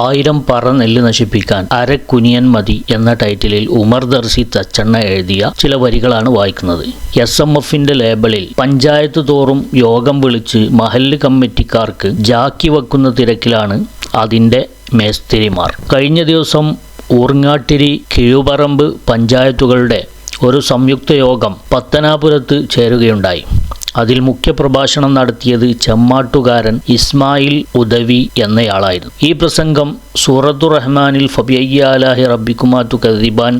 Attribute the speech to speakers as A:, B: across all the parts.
A: ആയിരം പറ നെല്ല് നശിപ്പിക്കാൻ അരക്കുനിയൻ മതി എന്ന ടൈറ്റിലിൽ ഉമർ ദർസി തച്ചണ്ണ എഴുതിയ ചില വരികളാണ് വായിക്കുന്നത്. എസ് എം എഫിന്റെ ലേബലിൽ പഞ്ചായത്ത് തോറും യോഗം വിളിച്ച് മഹല്ല് കമ്മിറ്റിക്കാർക്ക് ജാക്കി വെക്കുന്ന തിരക്കിലാണ് അതിന്റെ മേസ്തിരിമാർ. കഴിഞ്ഞ ദിവസം ഊർങ്ങാട്ടിരി കിഴുപറമ്പ് പഞ്ചായത്തുകളുടെ ഒരു സംയുക്ത യോഗം പത്തനാപുരത്ത് ചേരുകയുണ്ടായി. അതിൽ മുഖ്യ പ്രഭാഷണം നടത്തിയത് ചെമ്മാട്ടുകാരൻ ഇസ്മായിൽ ഉദവി എന്നയാളായിരുന്നു. ഈ പ്രസംഗം സൂറത്തു റഹ്മാനിൽ ഫബിയാലാഹി റബ്ബിക്കുമാത്തു കദിബാൻ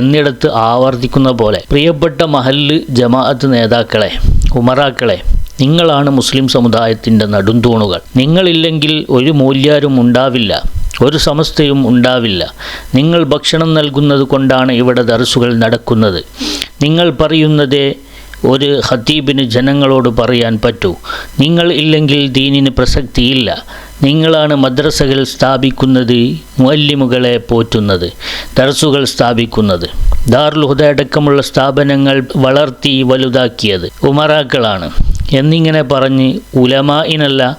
A: എന്നിടത്ത് ആവർത്തിക്കുന്ന പോലെ പ്രിയപ്പെട്ട മഹല്ല് ജമാഅത്ത് നേതാക്കളെ ഉമറാക്കളെ നിങ്ങളാണ് മുസ്ലിം സമുദായത്തിന്റെ നടുന്തൂണുകൾ. നിങ്ങളില്ലെങ്കിൽ ഒരു മൂല്യാരും ഉണ്ടാവില്ല ഒരു സമസ്തയും ഉണ്ടാവില്ല. നിങ്ങൾ ഭക്ഷണം നൽകുന്നത് കൊണ്ടാണ് ഇവിടെ ദർസുകൾ നടക്കുന്നത്. നിങ്ങൾ പറയുന്നതേ ഒരു ഹത്തീബിന് ജനങ്ങളോട് പറയാൻ പറ്റൂ. നിങ്ങൾ ഇല്ലെങ്കിൽ ദീനിന് പ്രസക്തിയില്ല. നിങ്ങളാണ് മദ്രസകൾ സ്ഥാപിക്കുന്നത് മുഅല്ലിമുകളെ പോറ്റുന്നത് ദർസുകൾ സ്ഥാപിക്കുന്നത്. ദാർലുഹുദ ഹുദ അടക്കമുള്ള സ്ഥാപനങ്ങൾ വളർത്തി വലുതാക്കിയത് ഉമറാക്കളാണ്. എന്നിങ്ങനെ പറഞ്ഞ് ഉലമായിനല്ല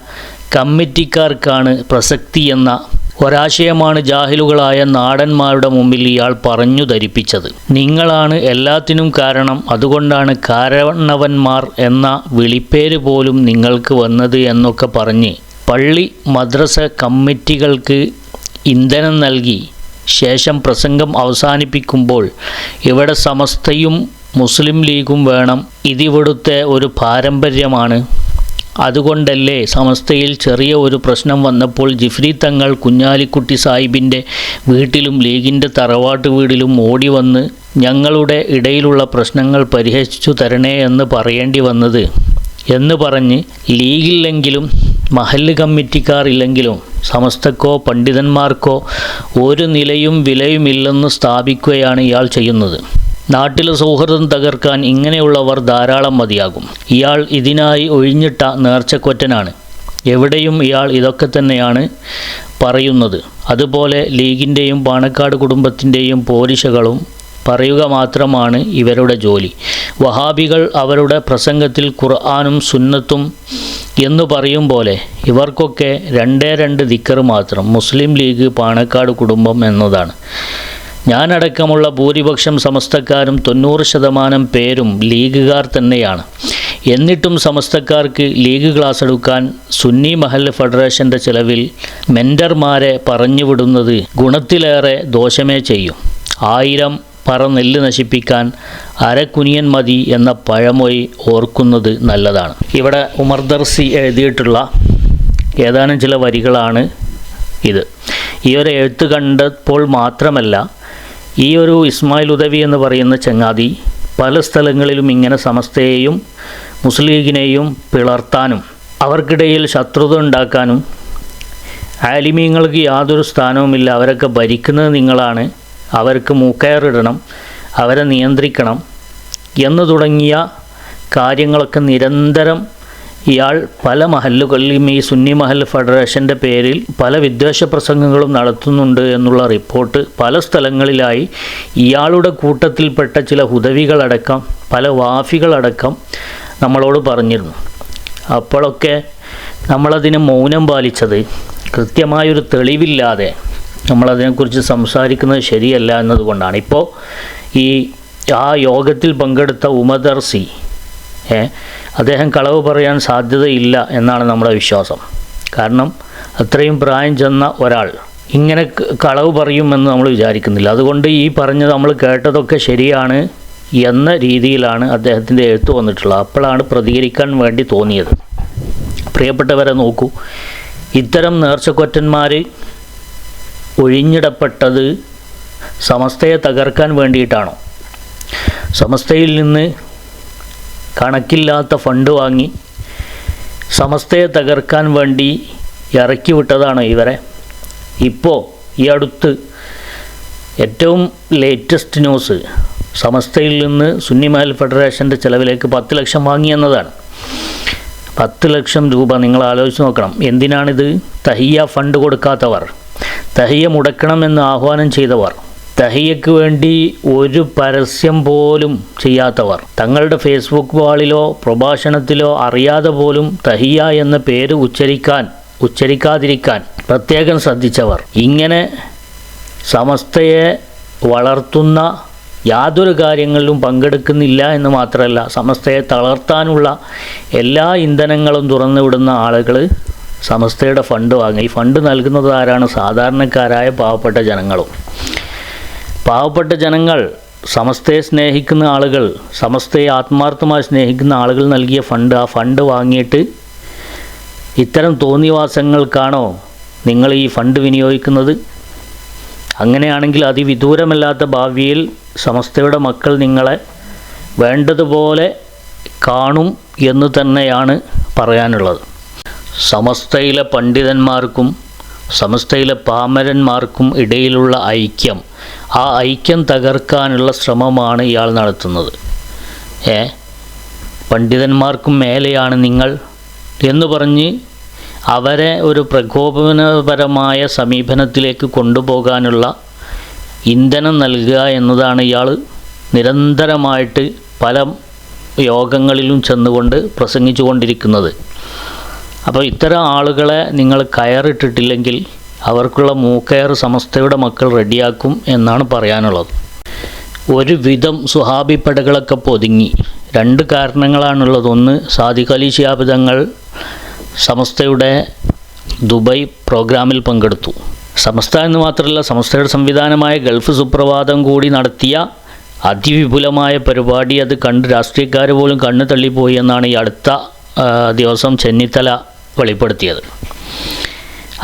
A: കമ്മിറ്റിക്കാർക്കാണ് പ്രസക്തി എന്ന ഒരാശയമാണ് ജാഹിലുകളായ നാടന്മാരുടെ മുമ്പിൽ ഇയാൾ പറഞ്ഞു ധരിപ്പിച്ചത്. നിങ്ങളാണ് എല്ലാത്തിനും കാരണം അതുകൊണ്ടാണ് കാരണവന്മാർ എന്ന വിളിപ്പേര് പോലും നിങ്ങൾക്ക് വന്നത് എന്നൊക്കെ പറഞ്ഞ് പള്ളി മദ്രസ കമ്മിറ്റികൾക്ക് ഇന്ധനം നൽകി. ശേഷം പ്രസംഗം അവസാനിപ്പിക്കുമ്പോൾ ഇവിടെ സമസ്തയും മുസ്ലിം ലീഗും വേണം ഇതിവിടുത്തെ ഒരു പാരമ്പര്യമാണ്. അതുകൊണ്ടല്ലേ സമസ്തയിൽ ചെറിയ ഒരു പ്രശ്നം വന്നപ്പോൾ ജിഫ്രി തങ്ങൾ കുഞ്ഞാലിക്കുട്ടി സാഹിബിന്റെ വീട്ടിലും ലീഗിന്റെ തറവാട്ട് വീടിലും ഓടി വന്ന് ഞങ്ങളുടെ ഇടയിലുള്ള പ്രശ്നങ്ങൾ പരിഹരിച്ചു തരണേ എന്ന് പറയേണ്ടി വന്നത്. എന്ന് പറഞ്ഞ് ലീഗില്ലെങ്കിലും മഹല്ല് കമ്മിറ്റിക്കാർ ഇല്ലെങ്കിലും സമസ്തക്കോ പണ്ഡിതന്മാർക്കോ ഒരു നിലയും വിലയുമില്ലെന്ന് സ്ഥാപിക്കുകയാണ് ഇയാൾ ചെയ്യുന്നത്. നാട്ടിലെ സൗഹൃദം തകർക്കാൻ ഇങ്ങനെയുള്ളവർ ധാരാളം മതിയാകും. ഇയാൾ ഇതിനായി ഒഴിഞ്ഞിട്ട നേർച്ചക്കൊറ്റനാണ്. എവിടെയും ഇയാൾ ഇതൊക്കെ തന്നെയാണ് പറയുന്നത്. അതുപോലെ ലീഗിന്റെയും പാണക്കാട് കുടുംബത്തിന്റെയും പോലീസുകളും പറയുക മാത്രമാണ് ഇവരുടെ ജോലി. വഹാബികൾ അവരുടെ പ്രസംഗത്തിൽ ഖുർആാനും സുന്നത്തും എന്ന് പറയും പോലെ ഇവർക്കൊക്കെ രണ്ടേ രണ്ട് ദിക്കർ മാത്രം മുസ്ലിം ലീഗ് പാണക്കാട് കുടുംബം എന്നതാണ്. ഞാനടക്കമുള്ള ഭൂരിപക്ഷം സമസ്തക്കാരും തൊണ്ണൂറ് ശതമാനം പേരും ലീഗുകാർ തന്നെയാണ്. എന്നിട്ടും സമസ്തക്കാർക്ക് ലീഗ് ക്ലാസ് എടുക്കാൻ സുന്നി മഹൽ ഫെഡറേഷന്റെ ചിലവിൽ മെന്റർമാരെ പറഞ്ഞുവിടുന്നത് ഗുണത്തിലേറെ ദോഷമേ ചെയ്യും. ആയിരം പറ നെല്ല് നശിപ്പിക്കാൻ അരക്കുനിയൻ മതി എന്ന പഴമൊഴി ഓർക്കുന്നത് നല്ലതാണ്. ഇവിടെ ഉമർ ദർസി എഴുതിയിട്ടുള്ള ഏതാനും ചില വരികളാണ് ഇത്. ഈ ഒരു എഴുത്ത് കണ്ടപ്പോൾ മാത്രമല്ല ഈ ഒരു ഇസ്മായിൽ ഉദവി എന്ന് പറയുന്ന ചങ്ങാതി പല സ്ഥലങ്ങളിലും ഇങ്ങനെ സമസ്തയെയും മുസ്ലിം ലീഗിനെയും പിളർത്താനും അവർക്കിടയിൽ ശത്രുത ഉണ്ടാക്കാനും ആലിമീങ്ങൾക്ക് യാതൊരു സ്ഥാനവുമില്ല. അവരൊക്കെ ഭരിക്കുന്നത് നിങ്ങളാണ്. അവർക്ക് മൂക്കയറിടണം. അവരെ നിയന്ത്രിക്കണം എന്ന് തുടങ്ങിയ കാര്യങ്ങളൊക്കെ നിരന്തരം ഇയാൾ പല മഹല്ലുകളിലും ഈ സുന്നി മഹൽ ഫെഡറേഷന്റെ പേരിൽ പല വിദ്വേഷ പ്രസംഗങ്ങളും നടത്തുന്നുണ്ട് എന്നുള്ള റിപ്പോർട്ട് പല സ്ഥലങ്ങളിലായി. ഇയാളുടെ കൂട്ടത്തിൽപ്പെട്ട ചില ഹുദവികളടക്കം പല വാഫികളടക്കം നമ്മളോട് പറഞ്ഞിരുന്നു. അപ്പോഴൊക്കെ നമ്മളതിന് മൗനം പാലിച്ചത് കൃത്യമായൊരു തെളിവില്ലാതെ നമ്മളതിനെക്കുറിച്ച് സംസാരിക്കുന്നത് ശരിയല്ല എന്നതുകൊണ്ടാണ്. ഇപ്പോൾ ഈ ആ യോഗത്തിൽ പങ്കെടുത്ത ഉമദർസി അദ്ദേഹം കളവ് പറയാൻ സാധ്യതയില്ല എന്നാണ് നമ്മുടെ വിശ്വാസം. കാരണം അത്രയും പ്രായം ചെന്ന ഒരാൾ ഇങ്ങനെ കളവ് പറയുമെന്ന് നമ്മൾ വിചാരിക്കുന്നില്ല. അതുകൊണ്ട് ഈ പറഞ്ഞത് നമ്മൾ കേട്ടതൊക്കെ ശരിയാണ് എന്ന രീതിയിലാണ് അദ്ദേഹത്തിന്റെ എഴുത്ത് വന്നിട്ടുള്ളത്. അപ്പോഴാണ് പ്രതികരിക്കാൻ വേണ്ടി തോന്നിയത്. പ്രിയപ്പെട്ടവരെ നോക്കൂ ഇത്തരം നേർച്ചക്കൊറ്റന്മാർ ഒഴിഞ്ഞിടപ്പെട്ടത് സമസ്തയെ തകർക്കാൻ വേണ്ടിയിട്ടാണോ? സമസ്തയിൽ നിന്ന് കണക്കില്ലാത്ത ഫണ്ട് വാങ്ങി സമസ്തയെ തകർക്കാൻ വേണ്ടി ഇറക്കി വിട്ടതാണ് ഇവരെ. ഇപ്പോൾ ഈ അടുത്ത് ഏറ്റവും ലേറ്റസ്റ്റ് ന്യൂസ് സമസ്തയിൽ നിന്ന് സുന്നി മഹൽ ഫെഡറേഷന്റെ ചിലവിലേക്ക് പത്ത് ലക്ഷം വാങ്ങിയെന്നതാണ് പത്ത് ലക്ഷം രൂപ നിങ്ങൾ ആലോചിച്ച് നോക്കണം. എന്തിനാണിത്? തഹിയ ഫണ്ട് കൊടുക്കാത്തവർ. തഹിയ മുടക്കണമെന്ന് ആഹ്വാനം ചെയ്തവർ. തഹിയക്ക് വേണ്ടി ഒരു പരസ്യം പോലും ചെയ്യാത്തവർ. തങ്ങളുടെ ഫേസ്ബുക്ക് വാളിലോ പ്രഭാഷണത്തിലോ അറിയാതെ പോലും തഹിയ എന്ന പേര് ഉച്ചരിക്കാൻ ഉച്ചരിക്കാതിരിക്കാൻ പ്രത്യേകം ശ്രദ്ധിച്ചവർ. ഇങ്ങനെ സമസ്തയെ വളർത്തുന്ന യാതൊരു കാര്യങ്ങളിലും പങ്കെടുക്കുന്നില്ല എന്ന് മാത്രമല്ല സമസ്തയെ തളർത്താനുള്ള എല്ലാ ഇന്ധനങ്ങളും തുറന്നുവിടുന്ന ആളുകൾ സമസ്തയുടെ ഫണ്ട് വാങ്ങി. ഈ ഫണ്ട് നൽകുന്നത് ആരാണ്? സാധാരണക്കാരായ പാവപ്പെട്ട ജനങ്ങളും. പാവപ്പെട്ട ജനങ്ങൾ സമസ്തയെ സ്നേഹിക്കുന്ന ആളുകൾ സമസ്തയെ ആത്മാർത്ഥമായി സ്നേഹിക്കുന്ന ആളുകൾ നൽകിയ ഫണ്ട് ആ ഫണ്ട് വാങ്ങിയിട്ട് ഇത്തരം തോന്നിവാസങ്ങൾക്കാണോ നിങ്ങൾ ഈ ഫണ്ട് വിനിയോഗിക്കുന്നത്? അങ്ങനെയാണെങ്കിൽ അതിവിദൂരമല്ലാത്ത ഭാവിയിൽ സമസ്തയുടെ മക്കൾ നിങ്ങളെ വേണ്ടതുപോലെ കാണും എന്ന് തന്നെയാണ് പറയാനുള്ളത്. സമസ്തയിലെ പണ്ഡിതന്മാർക്കും സമസ്തയിലെ പാമരന്മാർക്കും ഇടയിലുള്ള ഐക്യം. ആ ഐക്യം തകർക്കാനുള്ള ശ്രമമാണ് ഇയാൾ നടത്തുന്നത്. ഏ? പണ്ഡിതന്മാർക്കും മേലെയാണ് നിങ്ങൾ എന്ന് പറഞ്ഞ് അവരെ ഒരു പ്രകോപനപരമായ സമീപനത്തിലേക്ക് കൊണ്ടുപോകാനുള്ള ഇന്ധനം നൽകുക എന്നതാണ് ഇയാൾ നിരന്തരമായിട്ട് പല യോഗങ്ങളിലും ചെന്നുകൊണ്ട് പ്രസംഗിച്ചു കൊണ്ടിരിക്കുന്നത് അപ്പോൾ ഇത്തരം ആളുകളെ നിങ്ങൾ കയറിട്ടിട്ടില്ലെങ്കിൽ അവർക്കുള്ള മൂക്കയർ സമസ്തയുടെ മക്കൾ റെഡിയാക്കും എന്നാണ് പറയാനുള്ളത്. ഒരു വിധം സുഹാബിപ്പടകളൊക്കെ പൊതുങ്ങി രണ്ട് കാരണങ്ങളാണുള്ളത്. ഒന്ന് സാദിഖ് അലി സമസ്തയുടെ ദുബൈ പ്രോഗ്രാമിൽ പങ്കെടുത്തു. സമസ്ത എന്ന് മാത്രമല്ല സമസ്തയുടെ സംവിധാനമായ ഗൾഫ് സുപ്രഭാതം കൂടി നടത്തിയ അതിവിപുലമായ പരിപാടി അത് കണ്ട് രാഷ്ട്രീയക്കാർ പോലും കണ്ണു തള്ളിപ്പോയി എന്നാണ് ഈ അടുത്ത ദിവസം ചെന്നിത്തല വെളിപ്പെടുത്തിയത്.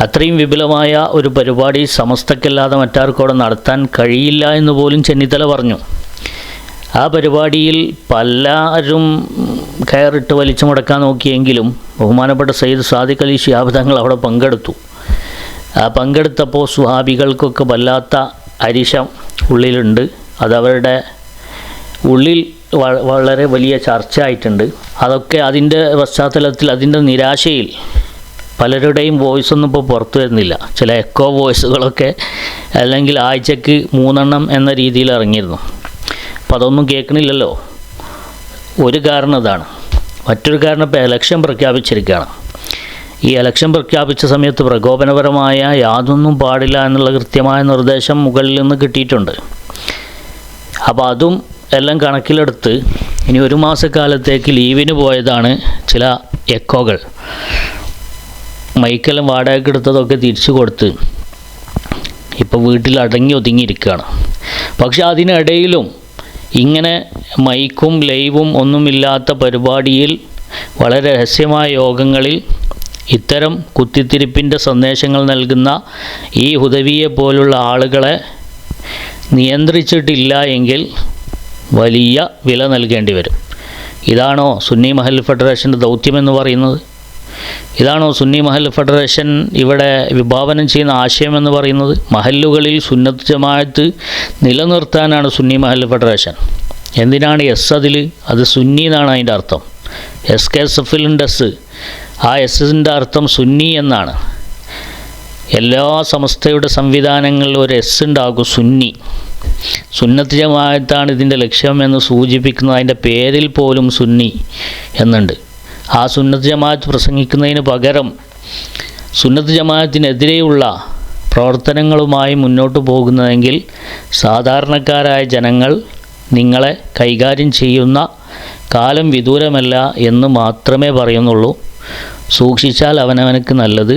A: അത്രയും വിപുലമായ ഒരു പരിപാടി സമസ്തക്കല്ലാതെ മറ്റാർക്കോടെ നടത്താൻ കഴിയില്ല എന്ന് പോലും ചെന്നിത്തല പറഞ്ഞു. ആ പരിപാടിയിൽ പലരും കയറിട്ട് വലിച്ചു മുടക്കാൻ നോക്കിയെങ്കിലും ബഹുമാനപ്പെട്ട സയ്യിദ് സാദിഖ് അലി ഷിയാബ് തങ്ങൾ അവിടെ പങ്കെടുത്തു. ആ പങ്കെടുത്തപ്പോൾ സുഹാബികൾക്കൊക്കെ വല്ലാത്ത അരിശം ഉള്ളിലുണ്ട്. അതവരുടെ ഉള്ളിൽ വളരെ വലിയ ചർച്ച ആയിട്ടുണ്ട് അതൊക്കെ അതിന്റെ പശ്ചാത്തലത്തിൽ അതിന്റെ നിരാശയിൽ പലരുടെയും വോയിസ് ഒന്നും ഇപ്പോൾ പുറത്തു വരുന്നില്ല. ചില എക്കോ വോയിസുകളൊക്കെ അല്ലെങ്കിൽ ആഴ്ചക്ക് മൂന്നെണ്ണം എന്ന രീതിയിൽ ഇറങ്ങിയിരുന്നു. അപ്പോൾ അതൊന്നും കേൾക്കണില്ലല്ലോ. ഒരു കാരണം ഇതാണ്. മറ്റൊരു കാരണം ഇപ്പോൾ എലക്ഷൻ പ്രഖ്യാപിച്ചിരിക്കുകയാണ്. ഈ എലക്ഷൻ പ്രഖ്യാപിച്ച സമയത്ത് പ്രകോപനപരമായ യാതൊന്നും പാടില്ല എന്നുള്ള കൃത്യമായ നിർദ്ദേശം മുകളിൽ നിന്ന് കിട്ടിയിട്ടുണ്ട്. അപ്പോൾ അതും എല്ലാം കണക്കിലെടുത്ത് ഇനി ഒരു മാസക്കാലത്തേക്ക് ലീവിന് പോയതാണ് ചില എക്കോകൾ. മൈക്കെല്ലാം വാടകയ്ക്ക് എടുത്തതൊക്കെ തിരിച്ചു കൊടുത്ത് ഇപ്പോൾ വീട്ടിൽ അടങ്ങി ഒതുങ്ങിയിരിക്കുകയാണ്. പക്ഷെ അതിനിടയിലും ഇങ്ങനെ മൈക്കും ലൈവും ഒന്നുമില്ലാത്ത പരിപാടിയിൽ വളരെ രഹസ്യമായ യോഗങ്ങളിൽ ഇത്തരം കുത്തിത്തിരിപ്പിന്റെ സന്ദേശങ്ങൾ നൽകുന്ന ഈ ഹുദവിയെ പോലുള്ള ആളുകളെ നിയന്ത്രിച്ചിട്ടില്ല എങ്കിൽ വലിയ വില നൽകേണ്ടി വരും. ഇതാണോ സുന്നി മഹൽ ഫെഡറേഷന്റെ ദൗത്യമെന്ന് പറയുന്നത്? ഇതാണോ സുന്നി മഹൽ ഫെഡറേഷൻ ഇവിടെ വിഭാവനം ചെയ്യുന്ന ആശയമെന്ന് പറയുന്നത്? മഹല്ലുകളിൽ സുന്നത്ത് ജമാഅത്ത് നിലനിർത്താനാണ് സുന്നി മഹൽ ഫെഡറേഷൻ. എന്തിനാണ് എസ് അതിൽ? അത് സുന്നി എന്നാണ് അതിന്റെ അർത്ഥം. എസ് കെ എസ് എഫിലുണ്ട് എസ്. ആ എസിന്റെ അർത്ഥം സുന്നി എന്നാണ്. എല്ലാ സമസ്തയുടെ സംവിധാനങ്ങളിൽ ഒരു എസ് ഉണ്ടാകും സുന്നി. സുന്നത്ത് ജമാഅത്താണ് ഇതിന്റെ ലക്ഷ്യം എന്ന് സൂചിപ്പിക്കുന്നത്. അതിന്റെ പേരിൽ പോലും സുന്നി എന്നുണ്ട്. ആ സുന്നത്ത് ജമാഅത്ത് പ്രസംഗിക്കുന്നതിന് പകരം സുന്നത്ത് ജമാഅത്തിനെതിരെയുള്ള പ്രവർത്തനങ്ങളുമായി മുന്നോട്ട് പോകുന്നതെങ്കിൽ സാധാരണക്കാരായ ജനങ്ങൾ നിങ്ങളെ കൈകാര്യം ചെയ്യുന്ന കാലം വിദൂരമല്ല എന്ന് മാത്രമേ പറയുന്നുള്ളൂ. സൂക്ഷിച്ചാൽ അവനവനക്ക് നല്ലത്.